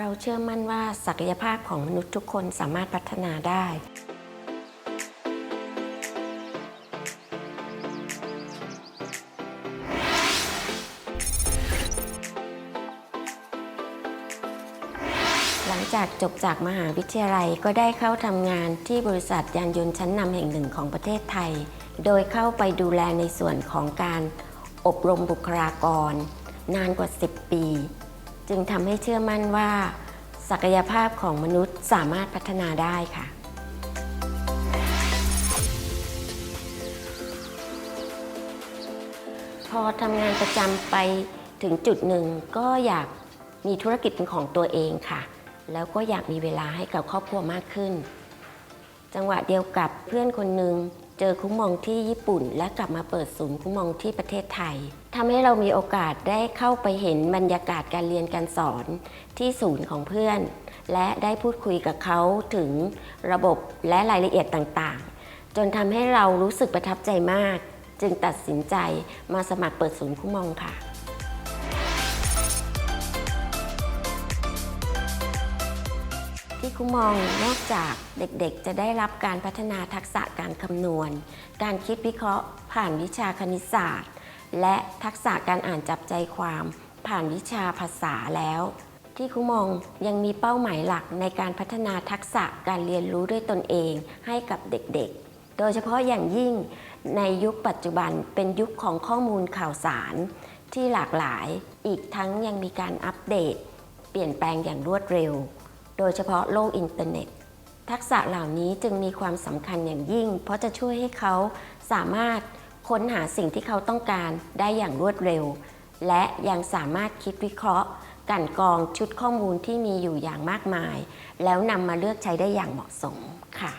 เราเชื่อมั่นว่าศักยภาพของมนุษย์ทุกคนสามารถพัฒนาได้ หลังจากจบจากมหาวิทยาลัยก็ได้เข้าทำงานที่บริษัทยานยนต์ชั้นนำแห่งหนึ่งของประเทศไทย โดยเข้าไปดูแลในส่วนของการอบรมบุคลากร นานกว่า 10 ปี จึงทำให้เชื่อมั่นว่า ศักยภาพของมนุษย์สามารถพัฒนาได้ค่ะพอทำงานประจำไปถึงจุดหนึ่งก็อยากมีธุรกิจเป็นของตัวเองค่ะ แล้วก็อยากมีเวลาให้กับครอบครัวมากขึ้น จังหวะเดียวกับเพื่อนคนหนึ่ง เจอคุ้มมองที่ญี่ปุ่น และกลับมาเปิดศูนย์คุ้มมองที่ประเทศไทยทำให้เรามีโอกาสได้เข้าไปเห็นบรรยากาศการเรียนการสอนที่ศูนย์ของเพื่อน และได้พูดคุยกับเขาถึงระบบและรายละเอียดต่างๆ จนทำให้เรารู้สึกประทับใจมาก จึงตัดสินใจมาสมัครเปิดศูนย์คุ้มมองค่ะ ที่คุมองนอกจากเด็กๆ จะได้รับการพัฒนาทักษะการคำนวณ การคิดวิเคราะห์ ผ่านวิชาคณิตศาสตร์ และทักษะการอ่านจับใจความ ผ่านวิชาภาษาแล้ว ที่คุมองยังมีเป้าหมายหลักในการพัฒนาทักษะการเรียนรู้ด้วยตนเองให้กับเด็กๆ โดยเฉพาะอย่างยิ่งในยุคปัจจุบันเป็นยุคของข้อมูลข่าวสารที่หลากหลาย อีกทั้งยังมีการอัปเดต เปลี่ยนแปลงอย่างรวดเร็ว โดยเฉพาะโลกอินเทอร์เน็ต ทักษะเหล่านี้จึงมีความสำคัญอย่างยิ่ง เพราะจะช่วยให้เขาสามารถค้นหาสิ่งที่เขาต้องการได้อย่างรวดเร็ว และยังสามารถคิดวิเคราะห์กันกรองชุดข้อมูลที่มีอยู่อย่างมากมาย แล้วนำมาเลือกใช้ได้อย่างเหมาะสมค่ะ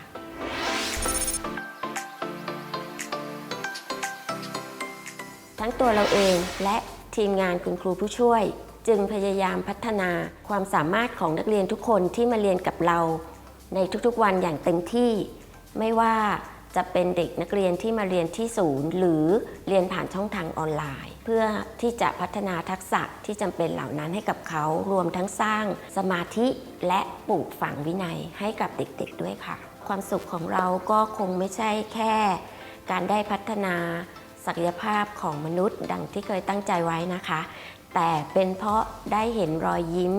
ทั้งตัวเราเองและทีมงานคุณครูผู้ช่วย จึงพยายามพัฒนาความสามารถของนักเรียนทุกคนที่มาเรียนกับเรา ในทุกๆวันอย่างเต็มที่ ไม่ว่าจะเป็นเด็กนักเรียนที่มาเรียนที่ศูนย์ หรือเรียนผ่านช่องทางออนไลน์ เพื่อที่จะพัฒนาทักษะที่จำเป็นเหล่านั้นให้กับเขารวมทั้งสร้างสมาธิและปลูกฝังวินัยให้กับเด็กๆด้วยค่ะ ความสุขของเราก็คงไม่ใช่แค่ การได้พัฒนาศักยภาพของมนุษย์ ดังที่เคยตั้งใจไว้นะคะ แต่เป็นเพราะได้เห็นรอยยิ้ม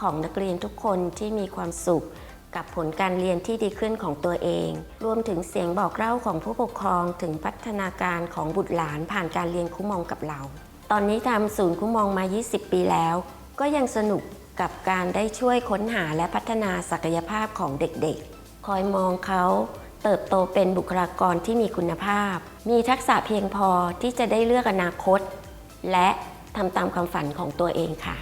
ของนักเรียนทุกคนที่มีความสุขกับผลการเรียนที่ดีขึ้นของตัวเอง รวมถึงเสียงบอกเล่าของผู้ปกครองถึงพัฒนาการของบุตรหลานผ่านการเรียนคุ้มมองกับเรา ตอนนี้ทำศูนย์คุ้มมองมา 20 ปีแล้ว ก็ยังสนุกกับการได้ช่วยค้นหาและพัฒนาศักยภาพของเด็กๆ คอยมองเขาเติบโตเป็นบุคลากรที่มีคุณภาพ มีทักษะเพียงพอที่จะได้เลือกอนาคต และ ทำตามความฝันของตัวเองค่ะ